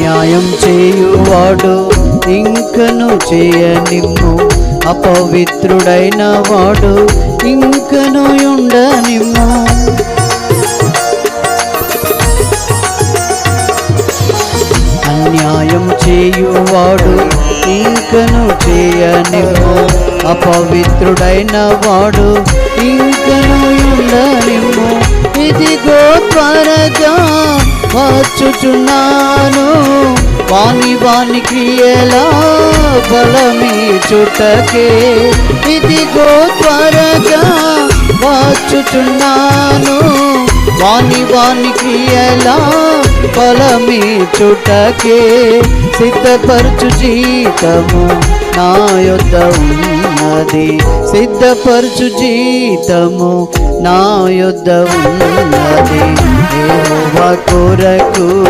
అన్యాయం చేయువాడు ఇంకను చేయనిమ్ము అపవిత్రుడైన వాడు ఇంకను ఉండనిమ్ము. అన్యాయం చేయువాడు ఇంకను చేయనిమ్ము అపవిత్రుడైన వాడు ఇంకను ఉండనిమ్ము. ఇదిగో త్వరగా వచ్చుచున్నాను వాణి వాని క్రియలా బలమీ చుట్టకే. ఇదిగో త్వరగా వచ్చుచున్నాను వాణి వాని క్రియలా బలమీ చుట్టకే. సిద్ధపరచు జీతము నా యొద్ద ఉన్నది. సిద్ధపరచు జీతము నా యొద్ద ఉన్నది. కొరకు